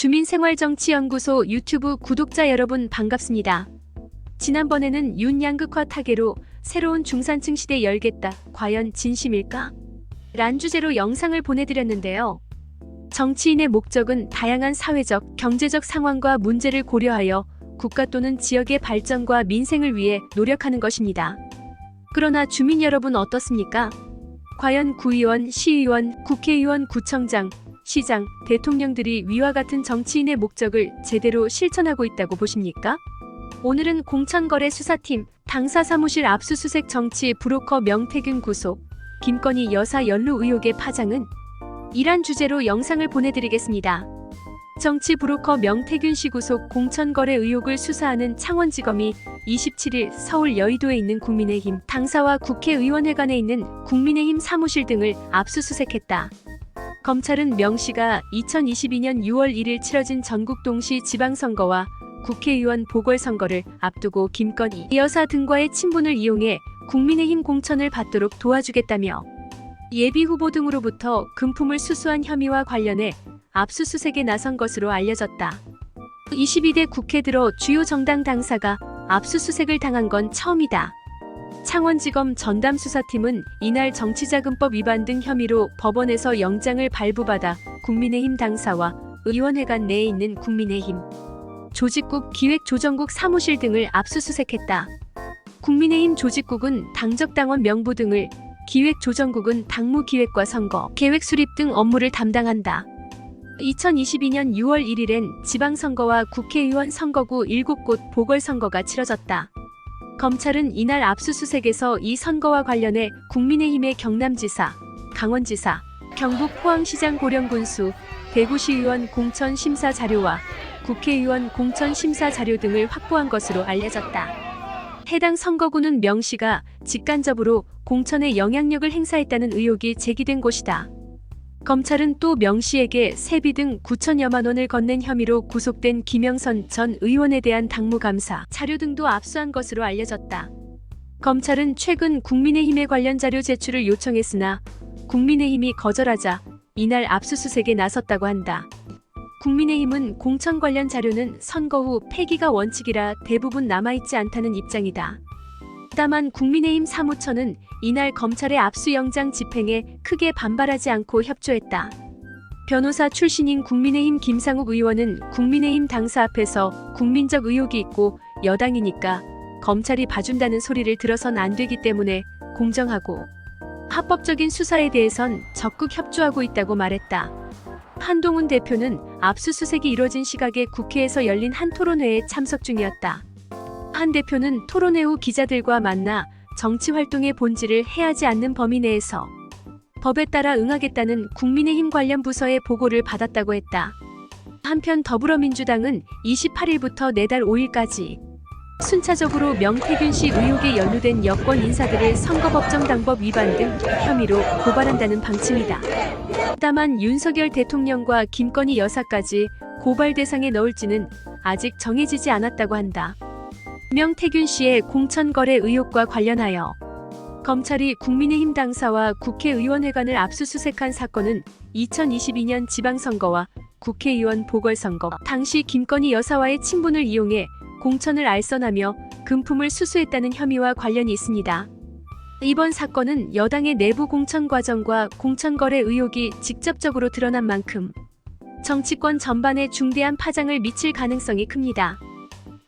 주민생활정치연구소 유튜브 구독자 여러분 반갑습니다. 지난번에는 윤양극화 타계로 새로운 중산층 시대 열겠다. 과연 진심일까? 란 주제로 영상을 보내드렸는데요. 정치인의 목적은 다양한 사회적, 경제적 상황과 문제를 고려하여 국가 또는 지역의 발전과 민생을 위해 노력하는 것입니다. 그러나 주민 여러분 어떻습니까? 과연 구의원, 시의원, 국회의원, 구청장, 시장, 대통령들이 위와 같은 정치인의 목적을 제대로 실천하고 있다고 보십니까? 오늘은 공천거래 수사팀 당사 사무실 압수수색 정치 브로커 명태균 구속, 김건희 여사 연루 의혹의 파장은 이란 주제로 영상을 보내드리겠습니다. 정치 브로커 명태균 씨 구속 공천거래 의혹을 수사하는 창원지검이 27일 서울 여의도에 있는 국민의힘 당사와 국회의원회관에 있는 국민의힘 사무실 등을 압수수색했다. 검찰은 명 씨가 2022년 6월 1일 치러진 전국 동시 지방선거와 국회의원 보궐선거를 앞두고 김건희 여사 등과의 친분을 이용해 국민의힘 공천을 받도록 도와주겠다며 예비 후보 등으로부터 금품을 수수한 혐의와 관련해 압수수색에 나선 것으로 알려졌다. 22대 국회 들어 주요 정당 당사가 압수수색을 당한 건 처음이다. 창원지검 전담 수사팀은 이날 정치자금법 위반 등 혐의로 법원에서 영장을 발부받아 국민의힘 당사와 의원회관 내에 있는 국민의힘 조직국 기획조정국 사무실 등을 압수수색했다. 국민의힘 조직국은 당적당원 명부 등을 기획조정국은 당무기획과 선거, 계획 수립 등 업무를 담당한다. 2022년 6월 1일엔 지방선거와 국회의원 선거구 7곳 보궐선거가 치러졌다. 검찰은 이날 압수수색에서 이 선거와 관련해 국민의힘의 경남지사, 강원지사, 경북 포항시장 고령군수, 대구시의원 공천 심사 자료와 국회의원 공천 심사 자료 등을 확보한 것으로 알려졌다. 해당 선거구는 명 씨가 직간접으로 공천에 영향력을 행사했다는 의혹이 제기된 곳이다. 검찰은 또 명 씨에게 세비 등 9천여만 원을 건넨 혐의로 구속된 김영선 전 의원에 대한 당무감사 자료 등도 압수한 것으로 알려졌다. 검찰은 최근 국민의힘에 관련 자료 제출을 요청했으나 국민의힘이 거절하자 이날 압수수색에 나섰다고 한다. 국민의힘은 공천 관련 자료는 선거 후 폐기가 원칙이라 대부분 남아있지 않다는 입장이다. 다만 국민의힘 사무처는 이날 검찰의 압수영장 집행에 크게 반발하지 않고 협조했다. 변호사 출신인 국민의힘 김상욱 의원은 국민의힘 당사 앞에서 국민적 의혹이 있고 여당이니까 검찰이 봐준다는 소리를 들어선 안 되기 때문에 공정하고 합법적인 수사에 대해선 적극 협조하고 있다고 말했다. 한동훈 대표는 압수수색이 이뤄진 시각에 국회에서 열린 한 토론회에 참석 중이었다. 한 대표는 토론회 후 기자들과 만나 정치 활동의 본질을 해하지 않는 범위 내에서 법에 따라 응하겠다는 국민의힘 관련 부서의 보고를 받았다고 했다. 한편 더불어민주당은 28일부터 내달 5일까지 순차적으로 명태균 씨 의혹에 연루된 여권 인사들을 선거법정당법 위반 등 혐의로 고발한다는 방침이다. 다만 윤석열 대통령과 김건희 여사까지 고발 대상에 넣을지는 아직 정해지지 않았다고 한다. 명태균 씨의 공천거래 의혹과 관련하여 검찰이 국민의힘 당사와 국회의원회관을 압수수색한 사건은 2022년 지방선거와 국회의원 보궐선거 당시 김건희 여사와의 친분을 이용해 공천을 알선하며 금품을 수수했다는 혐의와 관련이 있습니다. 이번 사건은 여당의 내부 공천 과정과 공천거래 의혹이 직접적으로 드러난 만큼 정치권 전반에 중대한 파장을 미칠 가능성이 큽니다.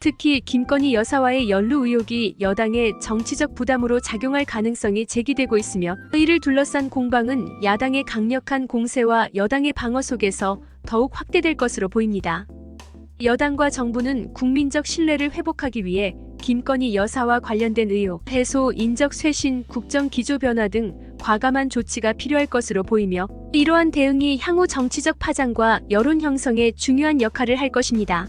특히 김건희 여사와의 연루 의혹이 여당의 정치적 부담으로 작용할 가능성이 제기되고 있으며 이를 둘러싼 공방은 야당의 강력한 공세와 여당의 방어 속에서 더욱 확대될 것으로 보입니다. 여당과 정부는 국민적 신뢰를 회복하기 위해 김건희 여사와 관련된 의혹, 해소, 인적 쇄신, 국정 기조 변화 등 과감한 조치가 필요할 것으로 보이며 이러한 대응이 향후 정치적 파장과 여론 형성에 중요한 역할을 할 것입니다.